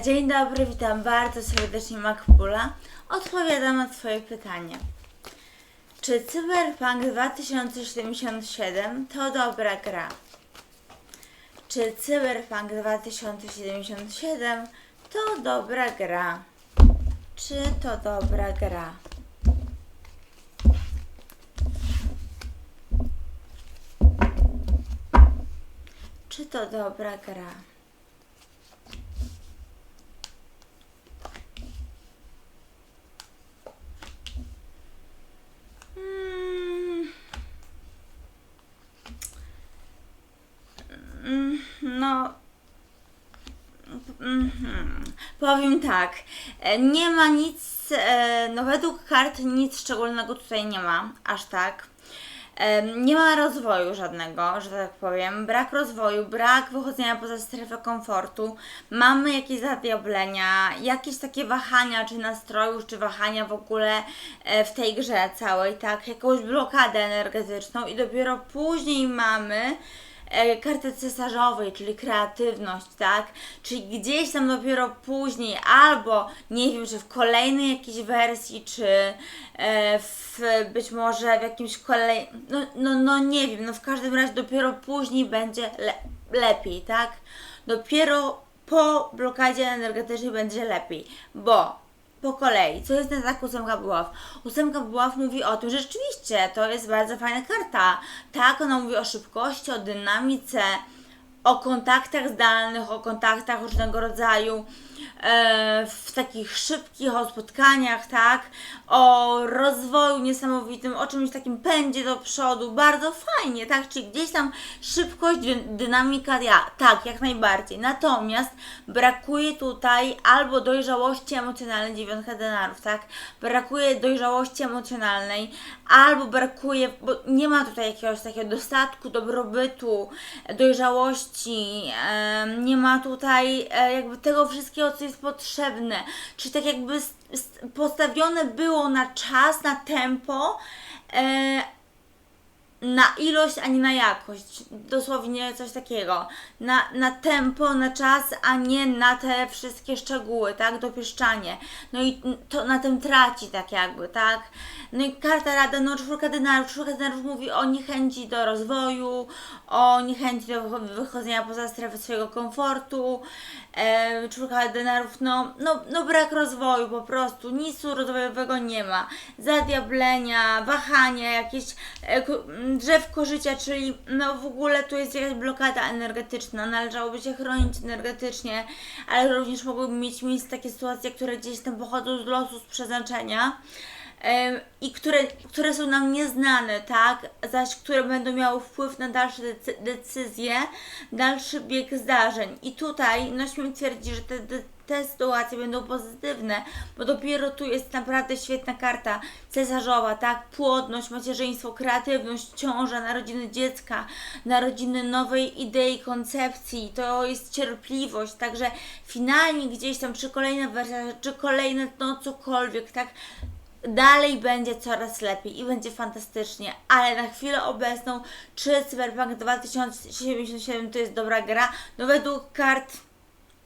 Dzień dobry, witam bardzo serdecznie Makpula. Odpowiadam na Twoje pytanie. Czy Cyberpunk 2077 to dobra gra? Czy Cyberpunk 2077 to dobra gra? Czy to dobra gra? Czy to dobra gra? No. Mhm. Powiem tak. e, Nie ma nic, e, no według kart nic szczególnego tutaj nie ma, aż tak. Em, Nie ma rozwoju żadnego, że tak powiem. Brak rozwoju, brak wychodzenia poza strefę komfortu. Mamy jakieś zadiablenia, jakieś takie wahania, czy nastrojów, czy wahania w ogóle e, w tej grze całej, tak? Jakąś blokadę energetyczną i dopiero później mamy e, kartę cesarzowej, czyli kreatywność, tak? Czyli gdzieś tam dopiero później, albo nie wiem, czy w kolejnej jakiejś wersji, czy e, w, być może w jakimś kolej... No, no, no nie wiem, no w każdym razie dopiero później będzie le lepiej, tak? Dopiero po blokadzie energetycznej będzie lepiej, bo po kolei, co jest na tak ósemka buław? Ósemka buław mówi o tym, że rzeczywiście to jest bardzo fajna karta. Tak, ona mówi o szybkości, o dynamice, o kontaktach zdalnych, o kontaktach różnego rodzaju, w takich szybkich, o spotkaniach, tak, o rozwoju niesamowitym, o czymś takim pędzie do przodu, bardzo fajnie, tak, czyli gdzieś tam szybkość, dy- dynamika, ja, tak, jak najbardziej. Natomiast brakuje tutaj albo dojrzałości emocjonalnej, dziewiątka denarów, tak, brakuje dojrzałości emocjonalnej, albo brakuje, bo nie ma tutaj jakiegoś takiego dostatku, dobrobytu, dojrzałości, nie ma tutaj e, jakby tego wszystkiego, co jest potrzebne, czy tak jakby postawione było na czas, na tempo, e, na ilość, a nie na jakość. Dosłownie coś takiego. Na, na tempo, na czas, a nie na te wszystkie szczegóły, tak? Dopieszczanie. No i to na tym traci tak jakby, tak? No i karta rada, no czwórka denarów. Czwórka denarów mówi o niechęci do rozwoju, o niechęci do wycho- wychodzenia poza strefę swojego komfortu. E, czwórka denarów, no, no, no brak rozwoju po prostu. Nic rozwojowego nie ma. Zadiablenia, wahania, jakieś e, drzewko życia, czyli no w ogóle tu jest jakaś blokada energetyczna. Należałoby się chronić energetycznie, ale również mogłyby mieć miejsce takie sytuacje, które gdzieś tam pochodzą z losu, z przeznaczenia i które, które są nam nieznane, tak? Zaś które będą miały wpływ na dalsze decy- decyzje, dalszy bieg zdarzeń. I tutaj, no śmiem twierdzić, że te, te sytuacje będą pozytywne, bo dopiero tu jest naprawdę świetna karta cesarzowa, tak? Płodność, macierzyństwo, kreatywność, ciąża, narodziny dziecka, narodziny nowej idei, koncepcji, to jest cierpliwość, także finalnie gdzieś tam, czy kolejna wersja, czy kolejne, no cokolwiek, tak? Dalej będzie coraz lepiej i będzie fantastycznie, ale na chwilę obecną, czy Cyberpunk 2077 to jest dobra gra? No według kart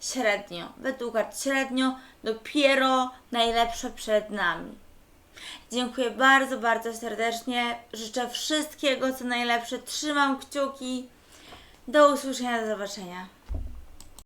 średnio, według kart średnio, dopiero najlepsze przed nami. Dziękuję bardzo, bardzo serdecznie. Życzę wszystkiego co najlepsze. Trzymam kciuki. Do usłyszenia, do zobaczenia.